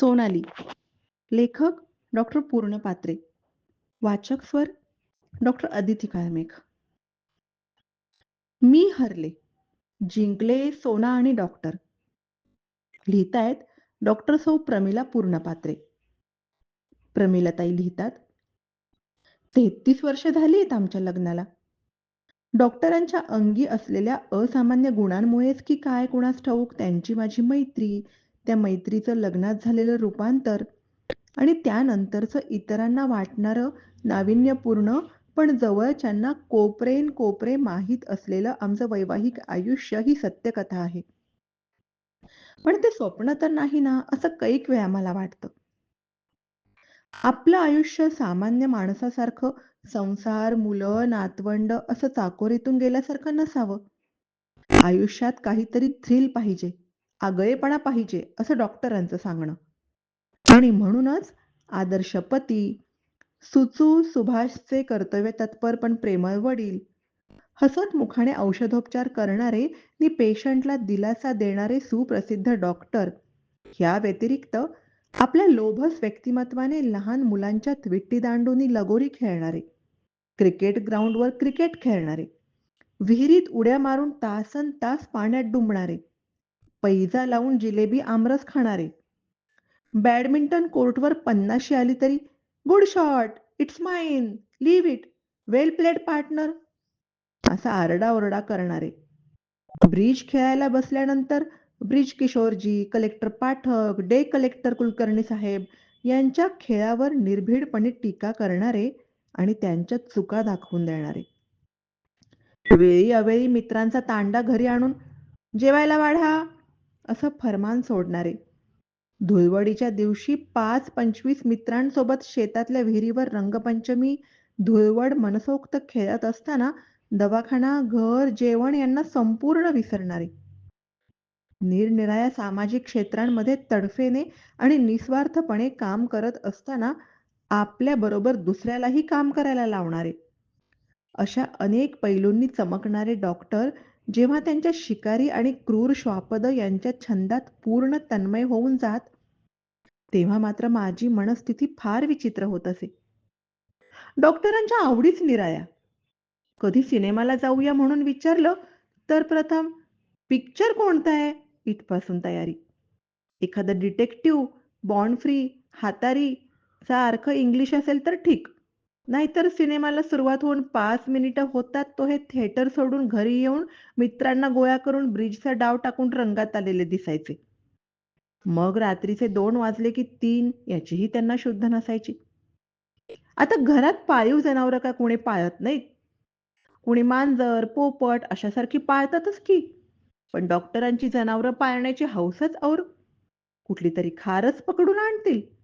सोनाली. लेखक डॉक्टर पूर्ण पात्रे वाचक स्वर डॉक्टर अदिती काळमेघ. मी हरले. जिंकले सोना आणि डॉक्टर. लिहितायत डॉक्टर सौ प्रमिला पूर्णपात्रे. प्रमिलाताई लिहितात तेहतीस वर्ष झाली आहेत आमच्या लग्नाला. डॉक्टरांच्या अंगी असलेल्या असामान्य गुणांमुळेच की काय कुणास ठाऊक त्यांची माझी मैत्री त्या मैत्रीचं लग्नात झालेलं रूपांतर आणि त्यानंतरचं इतरांना वाटणारं नाविन्यपूर्ण पण जवळच्यांना कोपरेन कोपरे माहीत असलेलं आमचं वैवाहिक आयुष्य ही सत्यकथा आहे. पण ते स्वप्न तर नाही ना असं कैक वेळा मला वाटतं. आपलं आयुष्य सामान्य माणसासारखं संसार मुलं नातवंड असं चाकोरीतून गेल्यासारखं नसावं. आयुष्यात काहीतरी थ्रिल पाहिजे. आगळेपणा पाहिजे असं डॉक्टरांचं सांगणं. आणि म्हणूनच आदर्श पती सुचू सुभाषचे कर्तव्य तत्पर पण प्रेमळ वडील. हसत मुखाने औषधोपचार करणारे नि पेशंटला दिलासा देणारे सुप्रसिद्ध डॉक्टर. ह्या व्यतिरिक्त आपल्या लोभस व्यक्तिमत्वाने लहान मुलांच्या विट्टी दांडूनी लगोरी खेळणारे क्रिकेट ग्राउंडवर क्रिकेट खेळणारे विहिरीत उड्या मारून तासन तास पाण्यात डुंबणारे पैजा लावून जिलेबी आमरस खाणारे. बॅडमिंटन कोर्टवर पन्नाशी आली तरी good shot it's mine leave it well played partner असा आरडाओरडा करणारे. ब्रिज खेळायला बसल्यानंतर ब्रिज किशोरजी कलेक्टर पाठक डे कलेक्टर कुलकर्णी साहेब यांच्या खेळावर निर्भीडपणे टीका करणारे आणि त्यांच्या चुका दाखवून देणारे. वेळी अवेळी मित्रांचा तांडा घरी आणून जेवायला वाढा असं फरमान सोडणारे. धुळवडीच्या दिवशी पाच पंचवीस मित्रांसोबत शेतातल्या विहिरीवर रंगपंचमी धुळवड मनसोक्त खेळत असताना दवाखाना घर जेवण यांना संपूर्ण विसरणारे. निरनिराळ्या सामाजिक क्षेत्रांमध्ये तडफेने आणि निस्वार्थपणे काम करत असताना आपल्याबरोबर दुसऱ्यालाही काम करायला लावणारे. अशा अनेक पैलूंनी चमकणारे डॉक्टर जेव्हा त्यांच्या शिकारी आणि क्रूर श्वापद यांच्या छंदात पूर्ण तन्मय होऊन जात तेव्हा मात्र माझी मनस्थिती फार विचित्र होत असे. डॉक्टरांच्या आवडीच निराळ्या कधी सिनेमाला जाऊया म्हणून विचारलं तर प्रथम पिक्चर कोणता आहे? इथपासून तयारी. एखादं डिटेक्टिव्ह बॉन्ड फ्री हातारी चा अर्थ इंग्लिश असेल तर ठीक. नाहीतर सिनेमाला सुरुवात होऊन पाच मिनिटं होतात तो हे थिएटर सोडून घरी येऊन मित्रांना गोळा करून ब्रिजचा डाव टाकून रंगात आलेले दिसायचे. मग रात्रीचे दोन वाजले की तीन याचीही त्यांना शुद्ध नसायची. आता घरात पाळीव जनावर का कोणी पाळत नाहीत? कुणी मांजर पोपट अशासारखी पाळतातच की. पण डॉक्टरांची जनावरं पाळण्याची हौसच और. कुठली तरी खारच पकडून आणतील.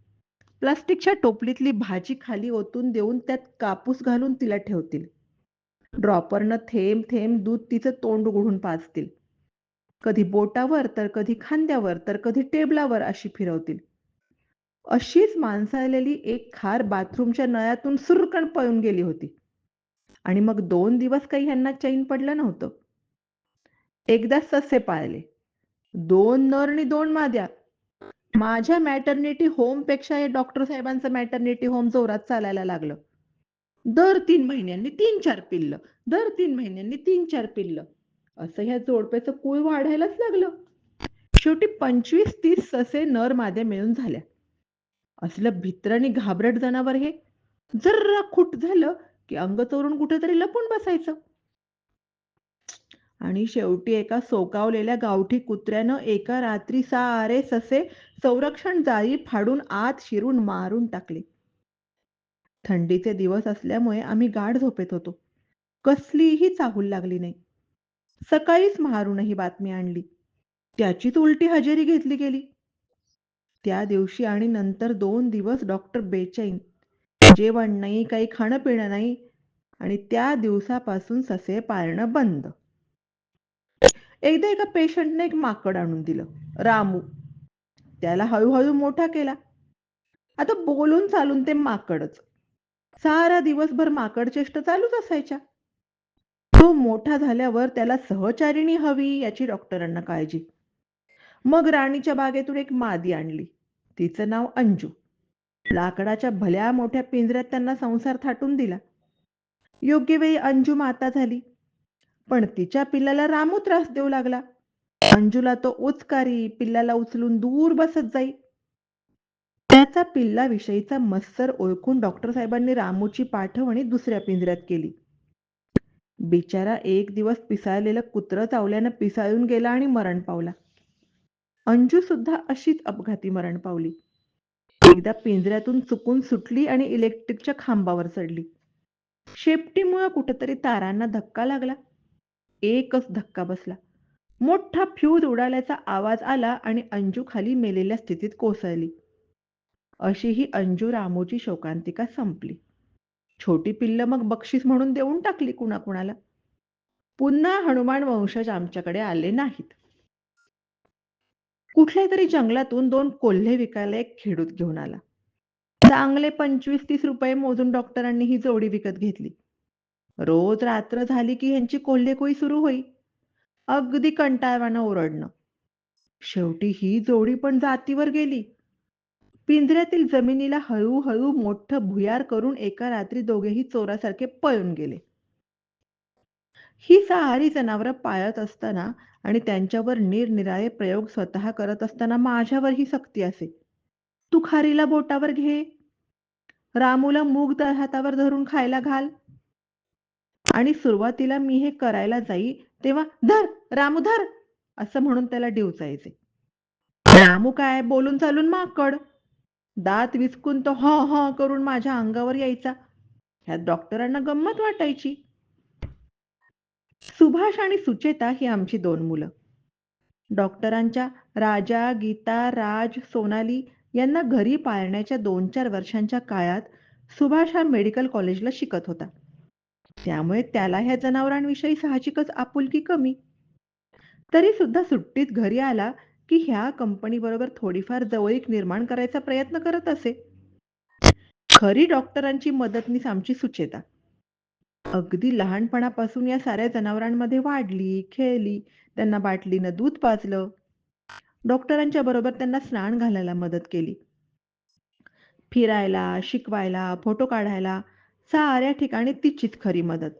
प्लास्टिकच्या टोपलीतली भाजी खाली ओतून देऊन त्यात कापूस घालून तिला ठेवतील. ड्रॉपरनं थेंब थेंब दूध तिचं तोंड उघडून पाजतील. कधी बोटावर तर कधी खांद्यावर तर कधी टेबलावर अशी फिरवतील. अशीच माणसाळलेली एक खार बाथरूमच्या नळ्यातून सुरकण पळून गेली होती. आणि मग दोन दिवस काही ह्यांना चैन पडलं नव्हतं. एकदा ससे पाळले. दोन नर आणि दोन माद्या. माझ्या मॅटर्निटी होमपेक्षा हे डॉक्टर साहेबांचं मॅटर्निटी होम जोरात चालायला लागलं. दर तीन महिन्यांनी तीन चार पिल्ल दर तीन महिन्यांनी तीन चार पिल्ल. असं ह्या जोडप्याचं कुळ वाढायलाच लागलं. शेवटी पंचवीस तीस ससे नर माद्या मिळून झाल्या. असलं भित्र आणि घाबरट जनावर हे. जर्रा खुट झालं की अंग चोरून कुठेतरी लपून बसायचं. आणि शेवटी एका सोकावलेल्या गावठी कुत्र्यानं एका रात्री सारे ससे संरक्षण जाळी फाडून आत शिरून मारून टाकले. थंडीचे दिवस असल्यामुळे आम्ही गाढ झोपेत होतो. कसलीही चाहूल लागली नाही. सकाळीच मारूनही बातमी आणली. त्याचीच उलटी हजेरी घेतली गेली. त्या दिवशी आणि नंतर दोन दिवस डॉक्टर बेचैन. जेवण नाही काही खाणं पिणं नाही आणि त्या दिवसापासून ससे पाळणं बंद. एकदा एका पेशंटने एक माकड आणून दिलं रामू. त्याला हळूहळू मोठा केला. आता बोलून चालून ते माकडच. सारा दिवसभर माकड चेष्ट चालूच असायच्या. तो मोठा झाल्यावर त्याला सहचारिणी हवी याची डॉक्टरांना काळजी. मग राणीच्या बागेतून एक मादी आणली. तिचं नाव अंजू. लाकडाच्या भल्या मोठ्या पिंजऱ्यात त्यांना संसार थाटून दिला. योग्य वेळी अंजू माता झाली. पण तिच्या पिल्लाला रामू त्रास देऊ लागला. अंजूला तो उचकारी पिल्लाला उचलून दूर बसत जाई. त्याचा पिल्लाविषयीचा मत्सर ओळखून डॉक्टर साहेबांनी रामूची पाठवणी दुसऱ्या पिंजऱ्यात केली. बिचारा एक दिवस पिसाळलेलं कुत्रं चावल्यानं पिसाळून गेला आणि मरण पावला. अंजू सुद्धा अशीच अपघाती मरण पावली. एकदा पिंजऱ्यातून चुकून सुटली आणि इलेक्ट्रिकच्या खांबावर चढली. शेपटीमुळे कुठेतरी तारांना धक्का लागला. एकच धक्का बसला. मोठा फ्यूज उडाल्याचा आवाज आला आणि अंजू खाली मेलेल्या स्थितीत कोसळली. अशी ही अंजू रामूची शोकांतिका संपली. छोटी पिल्ल मग बक्षीस म्हणून देऊन टाकली कुणाकुणाला. पुन्हा हनुमान वंशज आमच्याकडे आले नाहीत. कुठल्या तरी जंगलातून दोन कोल्हे विकायला एक खेडूत घेऊन आला. चांगले पंचवीस तीस रुपये मोजून डॉक्टरांनी ही जोडी विकत घेतली. रोज रात्र झाली की ह्यांची कोल्हेकोई सुरू होई. अगदी कंटाळवानं ओरडणं. शेवटी ही जोडी पण जातीवर गेली. पिंजऱ्यातील जमिनीला हळूहळू मोठं भुयार करून एका रात्री दोघेही चोरासारखे पळून गेले. ही सहारी जनावरं पाळत असताना आणि त्यांच्यावर निरनिराळे प्रयोग स्वतः करत असताना माझ्यावर ही सक्ती असे. तू खारीला बोटावर घे. रामूला मूग हातावर धरून खायला घाल. आणि सुरुवातीला मी हे करायला जाई तेव्हा धर रामू धर असं म्हणून त्याला डिवचायचे रामू काय बोलून चालून माकड? दात विसकून तो ह ह करून माझ्या अंगावर यायचा. ह्यात डॉक्टरांना गंमत वाटायची. सुभाष आणि सुचेता ही आमची दोन मुलं. डॉक्टरांच्या राजा गीता राज सोनाली यांना घरी पाळण्याच्या दोन चार वर्षांच्या काळात सुभाष हा मेडिकल कॉलेजला शिकत होता. त्यामुळे त्याला ह्या जनावरांविषयी साहजिकच आपुलकी कमी. तरी सुद्धा सुट्टीत घरी आला की ह्या कंपनी बरोबर थोडीफार जवळीक निर्माण करायचा प्रयत्न करत असे. खरी डॉक्टरांची मदतनीस आमची सुचेता. अगदी लहानपणापासून या साऱ्या जनावरांमध्ये वाढली खेळली त्यांना बाटलीनं दूध पाजलं. डॉक्टरांच्या बरोबर त्यांना स्नान घालायला मदत केली. फिरायला शिकवायला फोटो काढायला साऱ्या ठिकाणी तिचीच खरी मदत.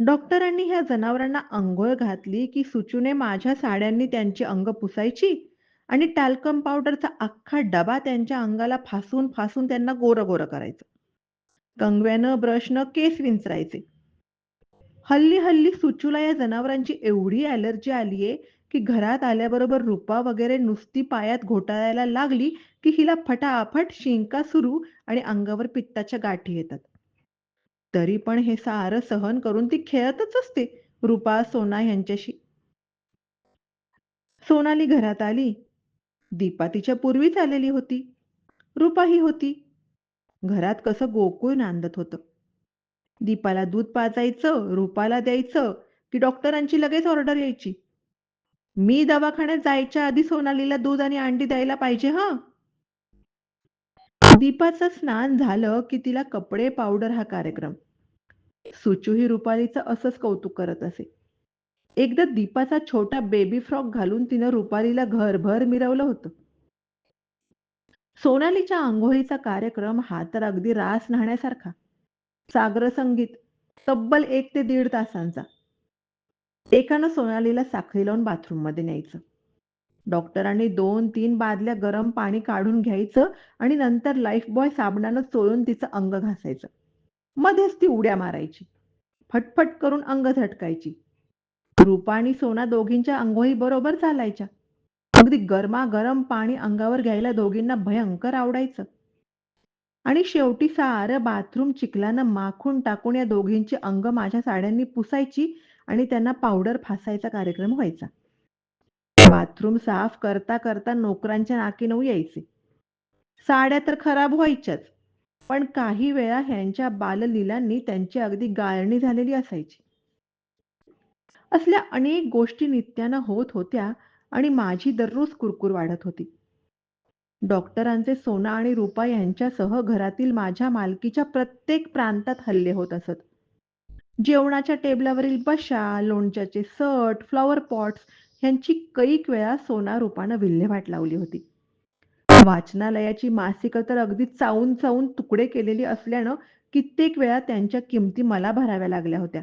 डॉक्टरांनी ह्या जनावरांना अंघोळ घातली की सुचूने माझ्या साड्यांनी त्यांची अंग पुसायची? आणि टॅल्कम पावडरचा अख्खा डबा त्यांच्या अंगाला फासून फासून त्यांना गोरं गोरं करायचं कंगव्यानं ब्रशनं केस विंचरायचे. हल्ली हल्ली सुचूला या जनावरांची एवढी ॲलर्जी आलीये की घरात आल्याबरोबर रुपा वगैरे नुसती पायात घोटाळायला लागली की हिला फटाफट शिंका सुरू आणि अंगावर पित्ताच्या गाठी येतात. तरी पण हे सारं सहन करून ती खेळतच असते. रुपा सोना यांच्याशी. सोनाली घरात आली. दीपा तिच्या पूर्वीच आलेली होती. रुपा ही होती. घरात कसं गोकुळ नांदत होतं. दीपाला दूध पाजायचं रुपाला द्यायचं की डॉक्टरांची लगेच ऑर्डर यायची? मी दवाखान्यात जायच्या आधी सोनालीला दूध आणि अंडी द्यायला पाहिजे हा? दीपाचं स्नान झालं की तिला कपडे पावडर हा कार्यक्रम. सुचू ही रुपालीचं असंच कौतुक करत असे. एकदा दीपाचा छोटा बेबी फ्रॉक घालून तिनं रुपालीला घरभर मिरवलं होतं. सोनालीच्या आंघोळीचा कार्यक्रम हा तर अगदी रास न्हाण्यासारखा. सागर संगीत तब्बल एक ते दीड तासांचा. एकानं सोनालीला साखळी लावून बाथरूममध्ये न्यायचं. डॉक्टरांनी दोन तीन बादल्या गरम पाणी काढून घ्यायचं आणि नंतर लाईफ बॉय साबणानं चोळून तिचं अंग घासायचं. मध्येच ती उड्या मारायची. फटफट करून अंग झटकायची. रूपा आणि सोना दोघींच्या अंघोळी बरोबर चालायच्या. अगदी गरमागरम पाणी अंगावर घ्यायला दोघींना भयंकर आवडायचं. आणि शेवटी सारं बाथरूम चिखलानं माखून टाकून या दोघींची अंग माझ्या साड्यांनी पुसायची आणि त्यांना पावडर फासायचा कार्यक्रम व्हायचा. बाथरूम साफ करता करता नोकरांच्या नाकी नऊ यायचे. साड्या तर खराब व्हायच्याच पण काही वेळा ह्यांच्या बाललीलांनी त्यांची अगदी गाळणी झालेली असायची. असल्या अनेक गोष्टी नित्यानं होत होत्या आणि माझी दररोज कुरकुर वाढत होती. डॉक्टरांचे सोना आणि रुपा यांच्यासह घरातील माझ्या मालकीच्या प्रत्येक प्रांतात हल्ले होत असत. जेवणाच्या टेबलावरील बशा लोणच्याचे सट फ्लॉवर पॉट्स ह्यांची कैक वेळा सोना रूपानं विल्हेवाट लावली होती वाचनालयाची मासिकं तर अगदी चावून चावून तुकडे केलेली असल्यानं कित्येक वेळा त्यांच्या किमती मला भराव्या लागल्या होत्या.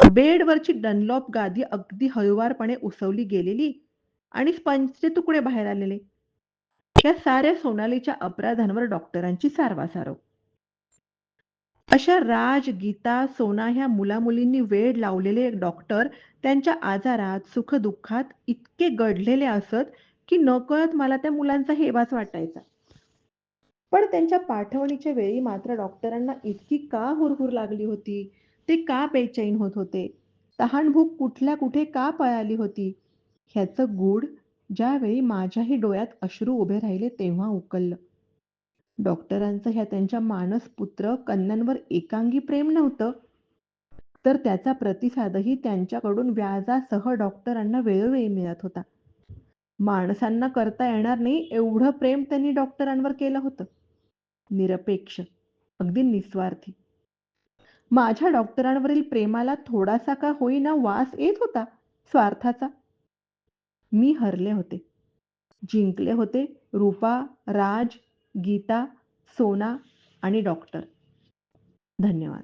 बेडवरची डनलॉप गादी अगदी हळुवारपणे उसवली गेलेली आणि स्पंजचे तुकडे बाहेर आलेले. या साऱ्या सोनालीच्या अपराधांवर डॉक्टरांची सारवासारव. अशा राज, गीता, सोना ह्या मुलामुलींनी वेड लावलेले डॉक्टर त्यांच्या आजारात, सुखदुःखात इतके गढलेले असत की नकळत मला त्या मुलांचा हेवाच वाटायचा. पण त्यांच्या पाठवणीच्या वेळी मात्र डॉक्टरांना इतकी का हुरहुर लागली होती? ते का बेचैन होत होते? तहानभूक कुठल्या कुठे का पळाली होती? ह्याचं गूढ ज्यावेळी माझ्याही डोळ्यात अश्रू उभे राहिले तेव्हा उकललं. डॉक्टरांचं ह्या त्यांच्या मानसपुत्र कन्यांवर एकांगी प्रेम नव्हतं, तर त्याचा प्रतिसादही त्यांच्याकडून व्याजासह डॉक्टरांना वेळोवेळी मिळत होता. माणसांना करता येणार नाही एवढं प्रेम त्यांनी डॉक्टरांवर केलं होतं. निरपेक्ष, अगदी निस्वार्थी. माझ्या डॉक्टरांवरील प्रेमाला थोडासा का होईना वास येत होता स्वार्थाचा. मी हरले होते. जिंकले होते रूपा, राज, गीता, सोना आणि डॉक्टर. धन्यवाद.